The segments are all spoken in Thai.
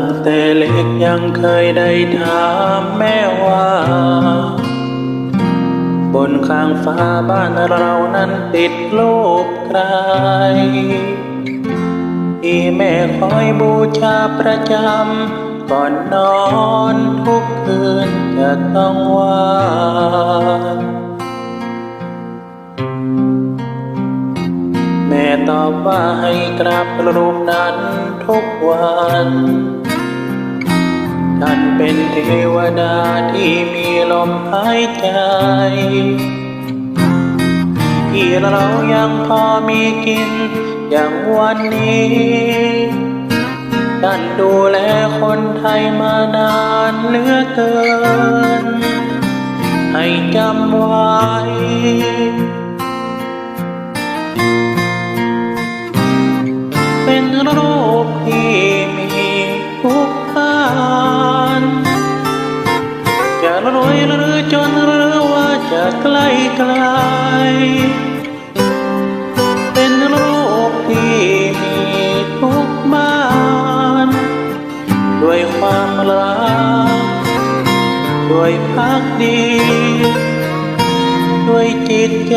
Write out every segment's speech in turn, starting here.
นเล็กยังเคยได้ถามแม่ว่า บนข้างฟ้าบ้านเรานั้นติดรูปใครที่แม่คอยบูชาประจำ ก่อนนอนทุกคืนจะต้องไหว่ ตอบว่าให้กราบรูปนั้นทุกวันท่านเป็นเทวดาที่มีลมหายใจ ที่เรายังพอมีกินอย่างวันนี้ท่านดูแลคนไทยมานานเหลือเกิน ให้จำไว้ เป็นโรคที่มีทุกบ้านจะรวยหรือจนหรือว่าจะใกล้ไกลเป็นโรคที่มีทุกบ้าน ด้วยความรักด้วยพักดี ด้วยจิตใจ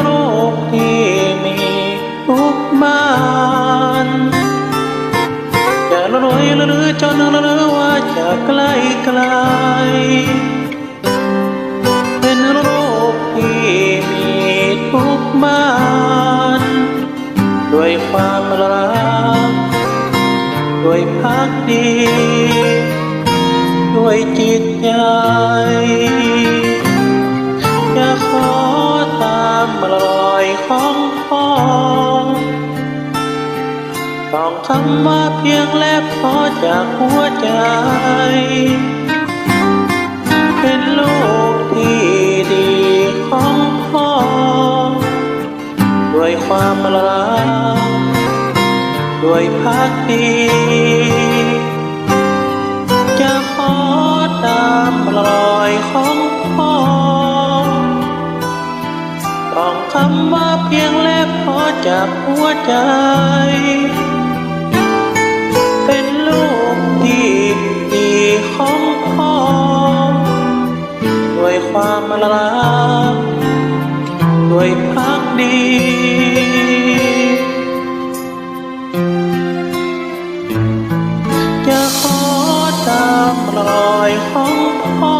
โรคที่มีทุกบ้านจะรวยหรือจนหรือว่าจะใกล้ไกลเป็นโรคที่มีทุกบ้านด้วยความรักด้วยพักดี ด้วยจิตใจ ต้องคำว่าเพียงแลบพอจากหัวใจ เป็นลูกที่ดีของพ่อ ด้วยความรัก ด้วยพักดีจะขอตามรอยของพ่อ ต้องคำว่าเพียงแลบพอจากหัวใจ ควาด้วยพักดีจะขอตามรอยของพ่อ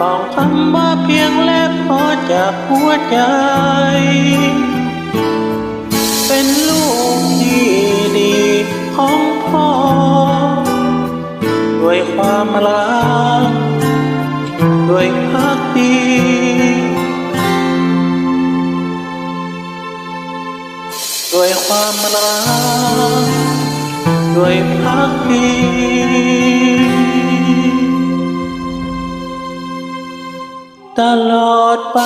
ต้องคำว่าเพียงแลบพอจากหัวใจ เป็นลูกที่ดีของพ่อ ด้วยความรัก พักดีด้วยความรักด้วยพักดีตลอดไป